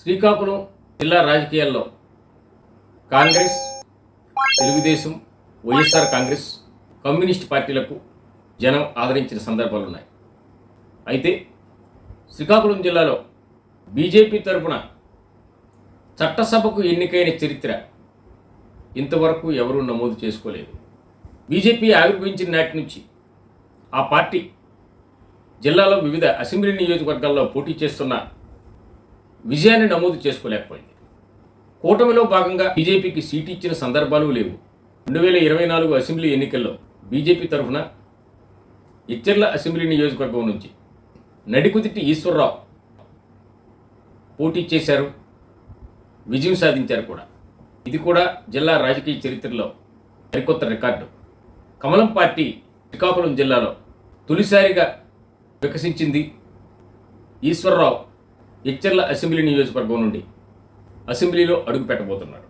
శ్రీకాకుళం జిల్లా రాజకీయాల్లో Congress Telugu Desam Y S R Congress communist పార్టీలకు జనం ఆదరించిన సందర్భాలు ఉన్నాయి. అయితే శ్రీకాకుళం జిల్లాలో బీజేపీ తరపున చట్టసభకు ఎన్నికైన చరిత్ర ఇంతవరకు ఎవరూ నమోదు చేసుకోలేదు. బీజేపీ ఆవిర్భవించిన నాటి నుంచి ఆ పార్టీ జిల్లాలో వివిధ అసెంబ్లీ నియోజకవర్గాల్లో పోటీ చేస్తున్న విజయాన్ని నమోదు చేసుకోలేకపోయింది. కూటమిలో భాగంగా బీజేపీకి సీటు ఇచ్చిన సందర్భాలు లేవు. రెండు వేల ఇరవై నాలుగు అసెంబ్లీ ఎన్నికల్లో బీజేపీ తరఫున ఇచ్చర్ల అసెంబ్లీ నియోజకవర్గం నుంచి నడికుదిట్టి ఈశ్వరరావు పోటీ చేశారు. విజయం సాధించారు కూడా. ఇది కూడా జిల్లా రాజకీయ చరిత్రలో సరికొత్త రికార్డు. కమలం పార్టీ శ్రీకాకుళం జిల్లాలో తొలిసారిగా వికసించింది ఈశ్వరరావు. ఇచ్చర్ల అసెంబ్లీ నియోజకవర్గం నుండి అసెంబ్లీలో అడుగు పెట్టబోతున్నారు.